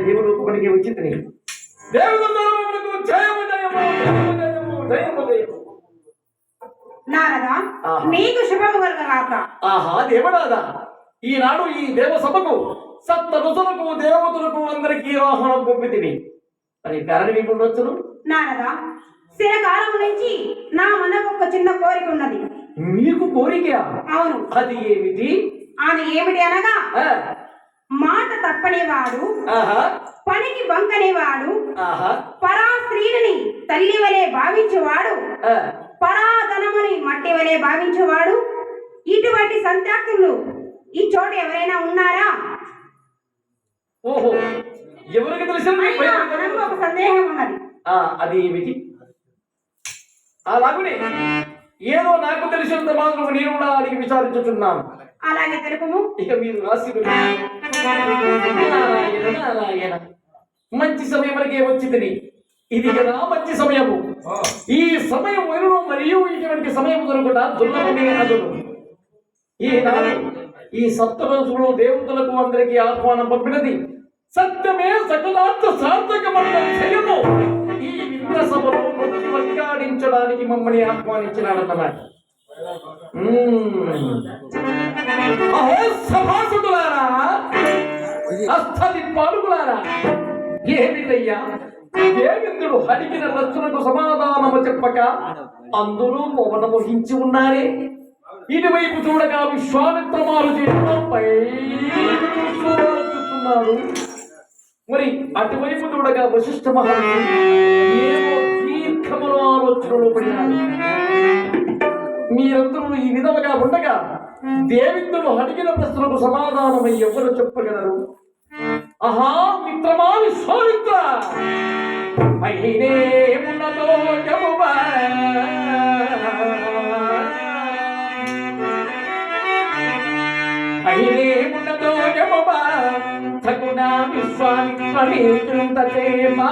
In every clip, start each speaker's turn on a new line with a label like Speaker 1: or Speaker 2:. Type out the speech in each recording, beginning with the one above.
Speaker 1: సరాసరి దేవుడు వచ్చింది దేవుడు జయము జయము జయము జయము జయము
Speaker 2: నారదా
Speaker 1: ఆహా.
Speaker 2: నీకు శుభము కలుగగాక
Speaker 1: ఆహా దేవనాథ ఈనాడు ఈ దేవ సభకు సప్త ఋతులకు దేవతలకు అందరికీ ఆహ్వానం పంపితివి. మరి కారణం ఏముండొచ్చును
Speaker 2: నారదా స్థిరకాలం నుంచి నా మనకు ఒక చిన్న కోరిక ఉన్నది.
Speaker 1: మీకు కోరిక
Speaker 2: అవును.
Speaker 1: అది ఏమిటి?
Speaker 2: అది ఏమిటి అనగా మాట తప్పనివాడు పనికి బంకనివాడు
Speaker 1: ఆహా.
Speaker 2: పరా స్త్రీలని తల్లి వలె భావించేవాడు పరాధనముని మట్టి వలె భావించేవాడు. ఇటువంటి సంత్యాక్తులు ఈ చోట ఎవరైనా ఉన్నారా?
Speaker 1: ఓహో. ఎవరికి తెలిసిన
Speaker 2: ఒక సందేహం ఉన్నది.
Speaker 1: అది ఏమిటి? అలాగనే ఏదో నాకు తెలిసినంత మాత్రం నేను కూడా అడిగి విచారించుతున్నాను
Speaker 2: అలాగే తెలుపుము.
Speaker 1: ఇక మీరు రాసి మంచి సమయమనికే వచ్చింది ఇది కదా మంచి సమయము. ఈ సమయం వరుణం మరియు ఇటువంటి సమయం దొరకట దుర్లభమే అదును. ఈనాడు ఈ సప్తవంశులు దేవతలకు అందరికీ ఆహ్వానం పంపినది. సత్యమే సకలార్థ సార్థకమైన చేయము ఈ విద్య సభలో ప్రతివక్కాడించడానికి మమ్మల్ని ఆహ్వానించినాడన్నమాట మ్మ్. అహో అస్థలి పాలుగులారా ఏమిటయ్యా? దేవేంద్రుడు అడిగిన రచనకు సమాధానము చెప్పక అందరూ మౌన వహించి ఉన్నారే? ఇటువైపు చూడగా విశ్వామిత్రమాలు పై చూస్తున్నాడు. మరి అటువైపు చూడగా వశిష్ఠ మహర్షి ఏమో దీర్ఘములో ఆలోచనలో పడినాడు. మీరందరూ ఈ విధముగా ఉండగా దేవిందుడు అడిగిన ప్రశ్నలకు సమాధానమై ఎవరు చెప్పగలరు? ఆహా మిత్రమా విశ్వామిత్ర అయినే విశ్వామిత్రని కృత చేమా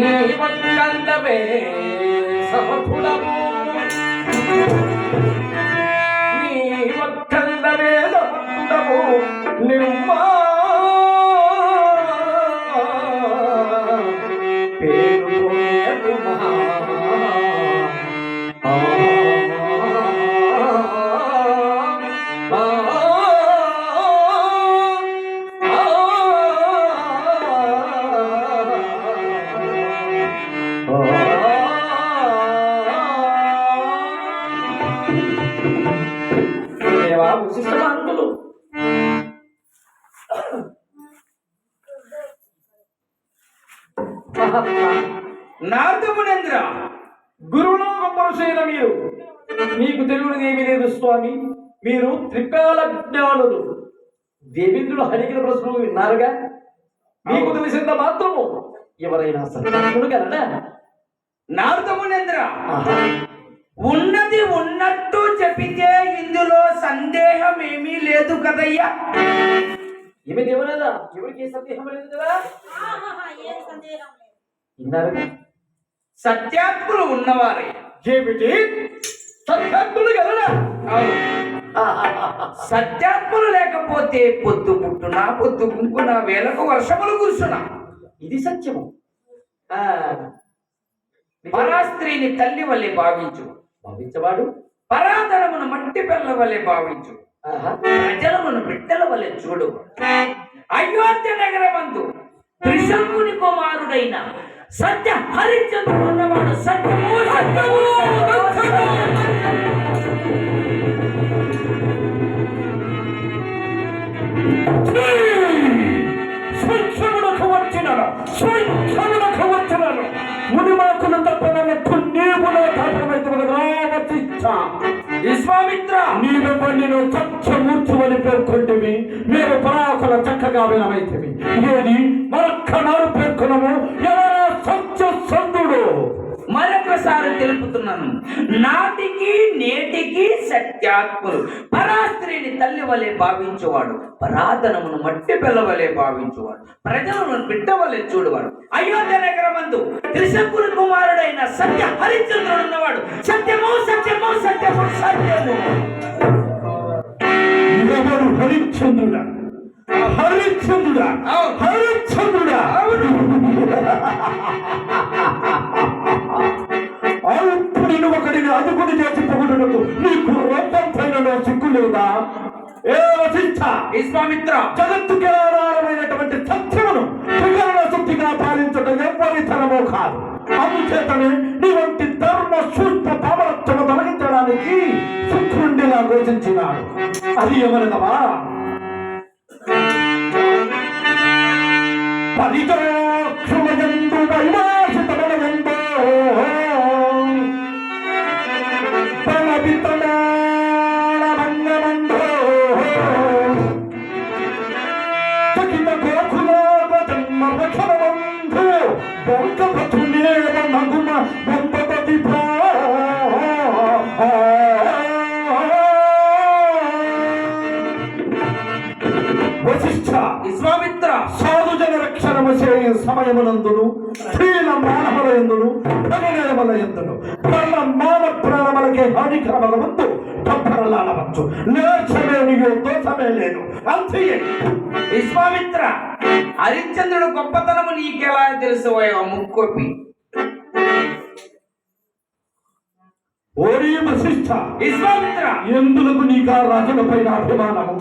Speaker 1: నీ వక్కందవే దేవా
Speaker 3: నారదమునేంద్ర
Speaker 1: గురువులో గొప్ప ఋషులైన మీరు. మీకు తెలియనిదేమీ లేదు స్వామి. మీరు త్రికాల జ్ఞానులు. దేవేంద్రుడు అడిగిన ప్రశ్నలు విన్నారుగా? మీకు తెలిసినంత మాత్రము? ఎవరైనా కలడా
Speaker 3: నారదమునేంద్ర. ఉన్నది ఉన్నట్టు చెప్పితే ఇందులో సందేహం ఏమీ లేదు కదయ్యా.
Speaker 1: ఏమి దేవరాదా ఎవరికి ఏ సందేహం లేదు కదా?
Speaker 2: ఏ సందేహం లేదు.
Speaker 1: విన్నారుగా
Speaker 3: సత్యాత్ములు ఉన్నవారే.
Speaker 1: ఏమిటి? కలడా
Speaker 3: అవును. సత్యాత్ములు లేకపోతే పొద్దు పుట్టునా పొద్దు గుంకున వేలకు వర్షములు కురుసునా?
Speaker 1: ఇది సత్యము. ఆ,
Speaker 3: పరాస్త్రీని తల్లి వల్లే భావించు.
Speaker 1: భావించవాడు
Speaker 3: పరాధనమును మట్టి పిల్ల వల్లే భావించు. ప్రజలమును బిడ్డల వలె చూడు అయోధ్య నగరమందు త్రిశంకుని కుమారుడైన సత్య హరిచంద్రుడు సత్యము సత్యము.
Speaker 4: సత్యమూర్తివని పేర్కొంటివి. మీరు పరాకుల చక్కగా వినమైతివి ఏది? మరొక్కనాడు పేర్కొనము. ఎవరో సత్య సందుడు
Speaker 3: మరొకసారి తెలుపుతున్నాను. నాటికి నేటికి సత్యాత్ములు పరాస్త్రీని తల్లి వలె భావించువాడు. పరాధనమును మట్టి పిల్ల వలె భావించువాడు. ప్రజలను బిడ్డ వలె అయోధ్య నగరమందు త్రిశంకుల కుమారుడైన సత్య హరిచంద్రుడు ఉన్నవాడు. సత్యము సత్యము సత్యము సత్యము.
Speaker 4: ఎవరు హరిశ్చంద్రుడా. హరిశ్చంద్రుడా.
Speaker 3: అవును.
Speaker 4: హరిశ్చంద్రుడా. ఇప్పుడు నువ్వు ఒకడిని అదుకుని చేసి పొగుడునకు నీకు రొప్పంపైన సిగ్గు లేదా? ఏ వశిష్ఠ
Speaker 3: విశ్వామిత్ర.
Speaker 4: జగత్తుకి ఆధారమైనటువంటి సత్యమును త్రికరణ శుద్ధిగా పాలించడం ఎవ్వరి తరమో కాదు. అందుచేతనే నీ వంటి ధర్మ సూక్ష్మ పామరత్వము తొలగించడానికి శుక్రుండిలా ఘోషించినాడు అది ఎవరినవా పరితోక్షుమయందు వైవాసితమయందో పలవితమాళమంగమందో తగిన వశిష్ఠ
Speaker 3: విశ్వామిత్ర.
Speaker 4: సాధుజన రక్షణము చేయు సమయమునందును స్త్రీల మాన ప్రాణములకే హానికరముల ముందు తప్పరలాడవచ్చు నీయో దోషమే లేదు అంతే
Speaker 3: విశ్వామిత్ర హరిశ్చంద్రుడు గొప్పతనము నీకెలా తెలుసు ముక్కొప్పి
Speaker 4: ఓరి వశిష్ఠ
Speaker 3: విశ్వామిత్ర!
Speaker 4: ఎందులకు నీకా రాజుల పైన అభిమానము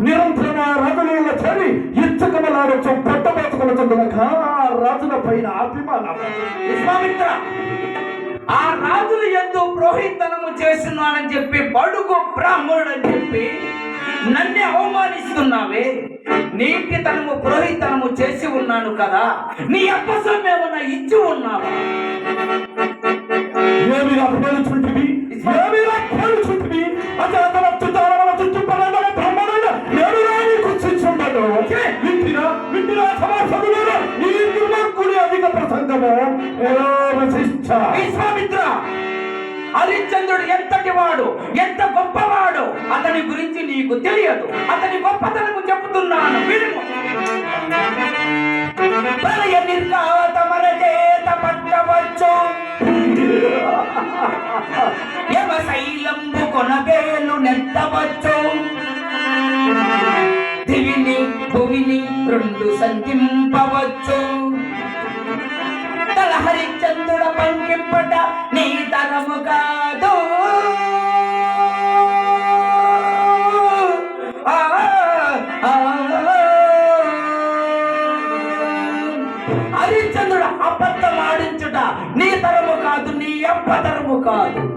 Speaker 4: నిరంతరం ఆ రాజుల చరి ఇచ్చకమలాడచ్చు పట్టబోతుకులక రాజుల పైన అభిమానము.
Speaker 3: విశ్వామిత్ర! ఆ రాజులు ఎందు పురోహితనము చేస్తున్నానని చెప్పి బడుగు బ్రాహ్మణుడు అని చెప్పి నన్నే అవమానిస్తున్నావే. నీటి తనము పురోహితనము చేసి ఉన్నాను కదా. నీ అప్పసం ఏమన్నా ఇచ్చి ఉన్నావా?
Speaker 4: ఏమి అభిమానించుంటివి ఏమి అభిమానించుంటివి అతను చుట్టాల చుట్టూ పడగల బ్రహ్మణుడు ఏమి రాని కూర్చుంటాడు వింటిరా? వింటిరా సమాసములు ఈ దుర్మార్గుడి అధిక ప్రసంగము.
Speaker 3: విశ్వామిత్ర హరిశ్చంద్రుడు ఎంతటి వాడు? ఎంత గొప్పవాడు? అతని గురించి నీకు తెలియదు. అతని గొప్పతనము చెబుతున్నాను. వినుము ప్రళయ యవశైలంబు నెత్తవచ్చు దివిని భూమిని రెండు సంధింపవచ్చు. తల హరిచంద్రుడ పంకింపట నీ తరము కాదు. ఆ, హరిచంద్రుడు అబద్ధం ఆడించుట నీ తరము కాదు నీ అబ్బతరము కాదు.